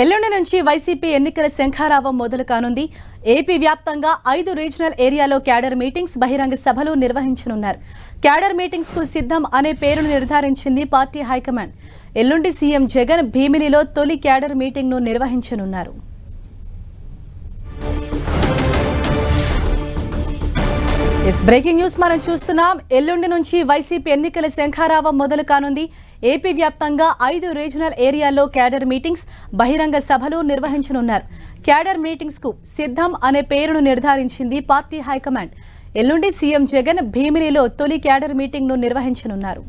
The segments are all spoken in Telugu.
ఎల్లుండి నుంచి వైసీపీ ఎన్నికల శంఖారావం మొదలు కానుంది. ఏపీ వ్యాప్తంగా ఐదు రీజనల్ ఏరియాలో క్యాడర్ మీటింగ్స్ బహిరంగ సభలు నిర్వహించనున్నారు. క్యాడర్ మీటింగ్స్కు సిద్ధం అనే పేరును నిర్ధారించింది పార్టీ హైకమాండ్. ఎల్లుండి సీఎం జగన్ భీమిలిలో తొలి క్యాడర్ మీటింగ్ను నిర్వహించనున్నారు. బ్రేకింగ్ న్యూస్ మనం చూస్తున్నాం. ఎల్లుండి నుంచి వైసీపీ ఎన్నికల శంఖారావం మొదలు కానుంది. ఏపీ వ్యాప్తంగా ఐదు రీజనల్ ఏరియాల్లో క్యాడర్ మీటింగ్స్ బహిరంగ సభలు నిర్వహించనున్నారు. క్యాడర్ మీటింగ్స్కు సిద్ధం అనే పేరును నిర్ధారించింది పార్టీ హైకమాండ్. ఎల్లుండి సీఎం జగన్ భీమిలిలో తొలి క్యాడర్ మీటింగ్ను నిర్వహించనున్నారు.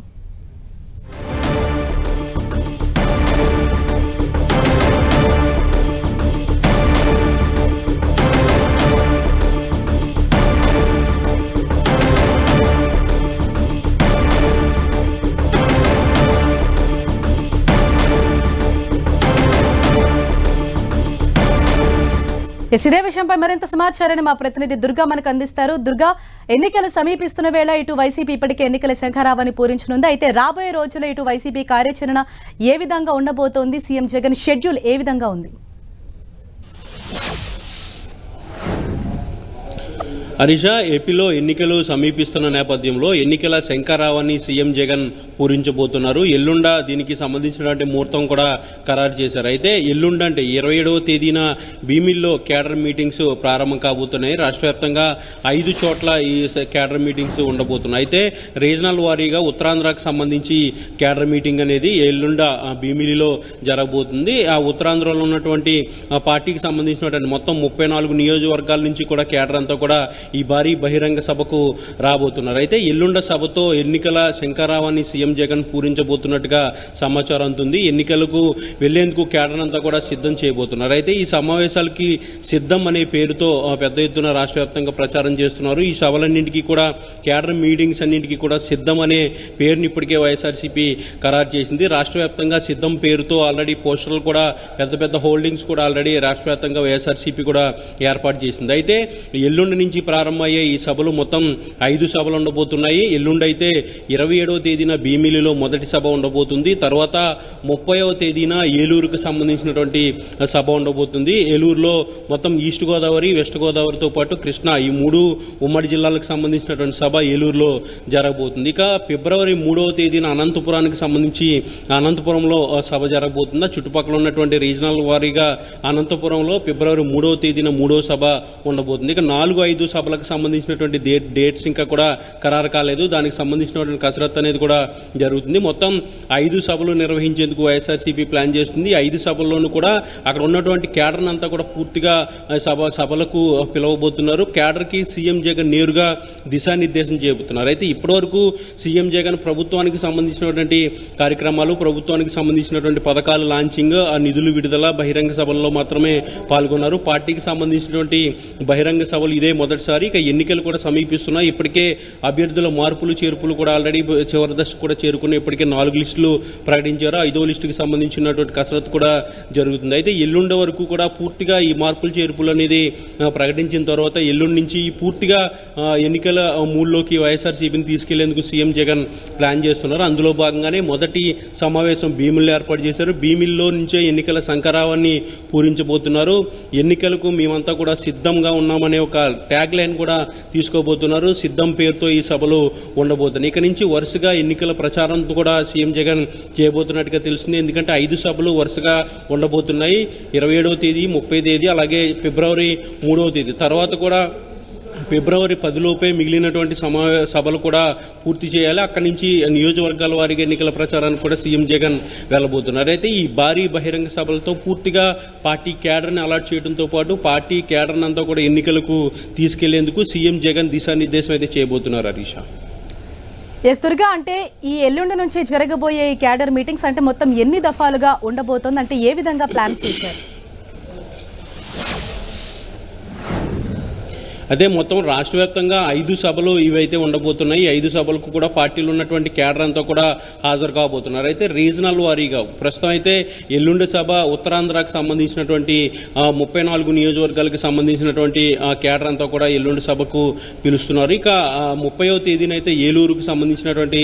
ఎస్, ఇదే విషయంపై మరింత సమాచారాన్ని మా ప్రతినిధి దుర్గా మనకు అందిస్తారు. దుర్గా ఎన్నికలు సమీపిస్తున్న వేళ ఇటు వైసీపీ ఇప్పటికే ఎన్నికల శంఖారావాన్ని పూరించనుంది. అయితే రాబోయే రోజుల్లో ఇటు వైసీపీ కార్యాచరణ ఏ విధంగా ఉండబోతోంది? సీఎం జగన్ షెడ్యూల్ ఏ విధంగా ఉంది? హరీష ఏపీలో ఎన్నికలు సమీపిస్తున్న నేపథ్యంలో ఎన్నికల శంకరావాన్ని సీఎం జగన్ పూరించబోతున్నారు. ఎల్లుండ దీనికి సంబంధించినటువంటి ముహూర్తం కూడా ఖరారు చేశారు. అయితే ఎల్లుండ అంటే ఇరవై ఏడవ తేదీన భీమిల్లో క్యాడర్ మీటింగ్స్ ప్రారంభం కాబోతున్నాయి. రాష్ట్ర వ్యాప్తంగా ఐదు చోట్ల ఈ కేడర్ క్యాడర్ మీటింగ్స్ ఉండబోతున్నాయి. అయితే రీజనల్ వారీగా ఉత్తరాంధ్రకు సంబంధించి క్యాడర్ మీటింగ్ అనేది ఎల్లుండ ఆ, భీమిలిలో జరగబోతుంది. ఆ ఉత్తరాంధ్రలో ఉన్నటువంటి పార్టీకి సంబంధించినటువంటి మొత్తం ముప్పై నాలుగు నియోజకవర్గాల నుంచి కూడా కేడర్ అంతా కూడా ఈ భారీ బహిరంగ సభకు రాబోతున్నారు. అయితే ఎల్లుండ సభతో ఎన్నికల శంకరావాన్ని సీఎం జగన్ పూరించబోతున్నట్టుగా సమాచారం అందుంది. ఎన్నికలకు వెళ్ళేందుకు కేడర్ అంతా కూడా సిద్ధం చేయబోతున్నారు. అయితే ఈ సమావేశాలకి సిద్ధం అనే పేరుతో పెద్ద ఎత్తున రాష్ట్ర వ్యాప్తంగా ప్రచారం చేస్తున్నారు. ఈ సభలన్నింటికీ కూడా కేడర్ మీటింగ్స్ అన్నింటికీ కూడా సిద్ధం అనే పేరుని ఇప్పటికే వైఎస్ఆర్సీపీ ఖరారు చేసింది. రాష్ట్ర వ్యాప్తంగా సిద్ధం పేరుతో ఆల్రెడీ పోస్టర్లు కూడా పెద్ద పెద్ద హోల్డింగ్స్ కూడా ఆల్రెడీ రాష్ట్ర వ్యాప్తంగా వైఎస్ఆర్సీపీ కూడా ఏర్పాటు చేసింది. అయితే ఎల్లుండి నుంచి ప్రారంభమయ్యే ఈ సభలు మొత్తం ఐదు సభలు ఉండబోతున్నాయి. ఎల్లుండి అయితే ఇరవై ఏడవ తేదీన బి భీమిలిలో మొదటి సభ ఉండబోతుంది. తర్వాత ముప్పైవ తేదీన ఏలూరుకు సంబంధించినటువంటి సభ ఉండబోతుంది. ఏలూరులో మొత్తం ఈస్ట్ గోదావరి వెస్ట్ గోదావరితో పాటు కృష్ణా ఈ మూడు ఉమ్మడి జిల్లాలకు సంబంధించినటువంటి సభ ఏలూరులో జరగబోతుంది. ఇక ఫిబ్రవరి మూడవ తేదీన అనంతపురానికి సంబంధించి అనంతపురంలో సభ జరగబోతుంది? చుట్టుపక్కల ఉన్నటువంటి రీజనల్ వారీగా అనంతపురంలో ఫిబ్రవరి మూడవ తేదీన మూడవ సభ ఉండబోతుంది. ఇక నాలుగు ఐదు సభలకు సంబంధించినటువంటి డేట్స్ ఇంకా కూడా ఖరారు కాలేదు. దానికి సంబంధించినటువంటి కసరత్తు అనేది కూడా జరుగుతుంది. మొత్తం ఐదు సభలు నిర్వహించేందుకు వైఎస్ఆర్సీపీ ప్లాన్ చేస్తుంది. ఐదు సభల్లోనూ కూడా అక్కడ ఉన్నటువంటి క్యాడర్ అంతా కూడా పూర్తిగా సభ సభలకు పిలవబోతున్నారు. క్యాడర్కి సీఎం జగన్ నేరుగా దిశానిర్దేశం చేయబోతున్నారు. అయితే ఇప్పటివరకు సీఎం జగన్ ప్రభుత్వానికి సంబంధించినటువంటి కార్యక్రమాలు ప్రభుత్వానికి సంబంధించినటువంటి పథకాల లాంచింగ్ ఆ నిధులు విడుదల బహిరంగ సభల్లో మాత్రమే పాల్గొన్నారు. పార్టీకి సంబంధించినటువంటి బహిరంగ సభలు ఇదే మొదటిసారి. ఇక ఎన్నికలు కూడా సమీపిస్తున్నాయి. ఇప్పటికే అభ్యర్థుల మార్పులు చేర్పులు కూడా ఆల్రెడీ చివరి దశ కూడా చేరుకుని ఇప్పటికే నాలుగు లిస్టులు ప్రకటించారు. ఐదో లిస్టుకి సంబంధించినటువంటి కసరత్తు కూడా జరుగుతుంది. అయితే ఎల్లుండి వరకు కూడా పూర్తిగా ఈ మార్పులు చేర్పులు అనేది ప్రకటించిన తర్వాత ఎల్లుండి నుంచి పూర్తిగా ఎన్నికల మూడులోకి వైఎస్ఆర్సీపీని తీసుకెళ్ళేందుకు సీఎం జగన్ ప్లాన్ చేస్తున్నారు. అందులో భాగంగానే మొదటి సమావేశం భీమిల్లో ఏర్పాటు చేశారు. భీమిల్లో నుంచే ఎన్నికల సంకరావాన్ని పూరించబోతున్నారు. ఎన్నికలకు మేమంతా కూడా సిద్ధంగా ఉన్నామనే ఒక ట్యాగ్ లైన్ కూడా తీసుకోబోతున్నారు. సిద్ధం పేరుతో ఈ సభలు ఉండబోతున్నాయి. ఇక నుంచి వరుసగా ఎన్నికల ప్రచారం కూడా సీఎం జగన్ చేయబోతున్నట్టుగా తెలిసింది. ఎందుకంటే ఐదు సభలు వరుసగా ఉండబోతున్నాయి. ఇరవై ఏడవ తేదీ ముప్పై తేదీ అలాగే ఫిబ్రవరి మూడవ తేదీ. తర్వాత కూడా ఫిబ్రవరి పదిలోపే మిగిలినటువంటి సమావే సభలు కూడా పూర్తి చేయాలి. అక్కడి నుంచి నియోజకవర్గాల వారికి ఎన్నికల ప్రచారానికి కూడా సీఎం జగన్ వెళ్ళబోతున్నారు. అయితే ఈ భారీ బహిరంగ సభలతో పూర్తిగా పార్టీ క్యాడర్ని అలాట్ చేయడంతో పాటు పార్టీ కేడర్ని అంతా కూడా ఎన్నికలకు తీసుకెళ్ళేందుకు సీఎం జగన్ దిశానిర్దేశం అయితే చేయబోతున్నారు హరీషా ఎస్ దుర్గా అంటే ఈ ఎల్లుండి నుంచి జరగబోయే ఈ క్యాడర్ మీటింగ్స్ అంటే మొత్తం ఎన్ని దఫాలుగా ఉండబోతోంది? అంటే ఏ విధంగా ప్లాన్ చేశారు? అదే మొత్తం రాష్ట్ర వ్యాప్తంగా ఐదు సభలు ఇవైతే ఉండబోతున్నాయి. ఐదు సభలకు కూడా పార్టీలు ఉన్నటువంటి కేడర్ అంతా కూడా హాజరు కాబోతున్నారు. అయితే రీజనల్ వారీగా ప్రస్తుతం అయితే ఎల్లుండి సభ ఉత్తరాంధ్రకు సంబంధించినటువంటి ముప్పై నాలుగు నియోజకవర్గాలకు సంబంధించినటువంటి ఆ, కేడర్ అంతా కూడా ఎల్లుండి సభకు పిలుస్తున్నారు. ఇక ముప్పైవ తేదీనైతే ఏలూరుకు సంబంధించినటువంటి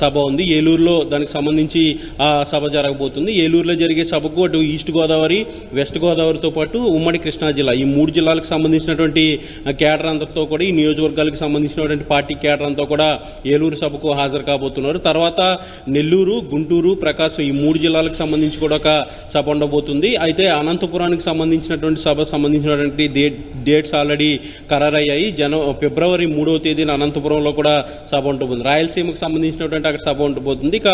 సభ ఉంది. ఏలూరులో దానికి సంబంధించి ఆ సభ జరగబోతుంది. ఏలూరులో జరిగే సభకు అటు ఈస్ట్ గోదావరి వెస్ట్ గోదావరితో పాటు ఉమ్మడి కృష్ణా జిల్లా ఈ మూడు జిల్లాలకు సంబంధించినటువంటి కేడర్ అందరితో కూడా ఈ నియోజకవర్గాలకు సంబంధించినటువంటి పార్టీ కేడర్ అంతా కూడా ఏలూరు సభకు హాజరు కాబోతున్నారు. తర్వాత నెల్లూరు గుంటూరు ప్రకాశం ఈ మూడు జిల్లాలకు సంబంధించి కూడా ఒక సభ ఉండబోతుంది. అయితే అనంతపురానికి సంబంధించినటువంటి సభ సంబంధించినటువంటి డేట్స్ ఆల్రెడీ ఖరారయ్యాయి. జన ఫిబ్రవరి మూడవ తేదీన అనంతపురంలో కూడా సభ ఉండబోతుంది. రాయలసీమకు సంబంధించినటువంటి అక్కడ సభ ఉండబోతుంది. ఇక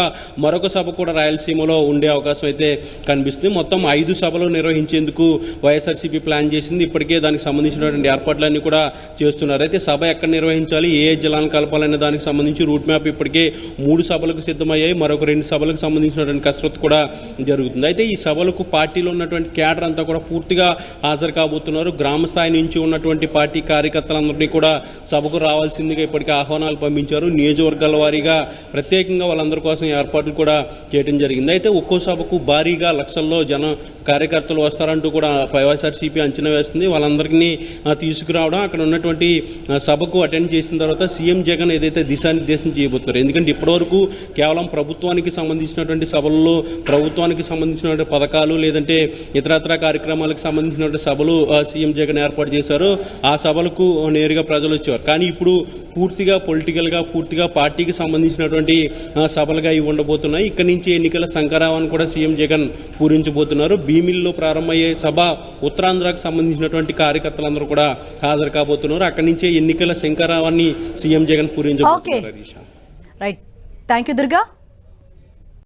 మరొక సభ కూడా రాయలసీమలో ఉండే అవకాశం అయితే కనిపిస్తుంది. మొత్తం ఐదు సభలు నిర్వహించేందుకు వైఎస్ఆర్సీపీ ప్లాన్ చేసింది. ఇప్పటికే దానికి సంబంధించినటువంటి ఏర్పాట్లన్నీ కూడా చేస్తున్నారు. అయితే సభ ఎక్కడ నిర్వహించాలి? ఏ జిల్లాను కలపాలనే దానికి సంబంధించి రూట్ మ్యాప్ ఇప్పటికే మూడు సభలకు సిద్ధమయ్యాయి. మరొక రెండు సభలకు సంబంధించినటువంటి కసరత్తు కూడా జరుగుతుంది. అయితే ఈ సభలకు పార్టీలో ఉన్నటువంటి క్యాడర్ అంతా కూడా పూర్తిగా హాజరు కాబోతున్నారు. గ్రామ స్థాయి నుంచి ఉన్నటువంటి పార్టీ కార్యకర్తలందరినీ కూడా సభకు రావాల్సిందిగా ఇప్పటికే ఆహ్వానాలు పంపించారు. నియోజకవర్గాల వారీగా ప్రత్యేకంగా వాళ్ళందరి కోసం ఏర్పాట్లు కూడా చేయడం జరిగింది. అయితే ఒక్కో సభకు భారీగా లక్షల్లో జన కార్యకర్తలు వస్తారంటూ కూడా వైఎస్ఆర్సీపీ అంచనా వేస్తుంది. వాళ్ళందరినీ తీసుకురావడం అక్కడ ఉన్నటువంటి సభకు అటెండ్ చేసిన తర్వాత సీఎం జగన్ ఏదైతే దిశానిర్దేశం చేయబోతున్నారు ఎందుకంటే ఇప్పటివరకు కేవలం ప్రభుత్వానికి సంబంధించినటువంటి సభల్లో ప్రభుత్వానికి సంబంధించినటువంటి పథకాలు లేదంటే ఇతరత్ర కార్యక్రమాలకు సంబంధించినటువంటి సభలు సీఎం జగన్ ఏర్పాటు చేశారు ఆ సభలకు నేరుగా ప్రజలు వచ్చేవారు. కానీ ఇప్పుడు పూర్తిగా పొలిటికల్గా పూర్తిగా పార్టీకి సంబంధించినటువంటి సభలుగా ఇవి ఉండబోతున్నాయి. ఇక్కడి నుంచి ఎన్నికల సంకరావాన్ని కూడా సీఎం జగన్ పూరించబోతున్నారు. భీమిల్లో ప్రారంభమయ్యే సభ ఉత్తరాంధ్రకు సంబంధించినటువంటి కార్యకర్తలందరూ కూడా హాజరు కాబోతున్నారు అక్కడి నుంచే ఎన్నికల శంకరావాన్ని CM Jagan పూరించబోతున్నారు Harish. Right thank you Durga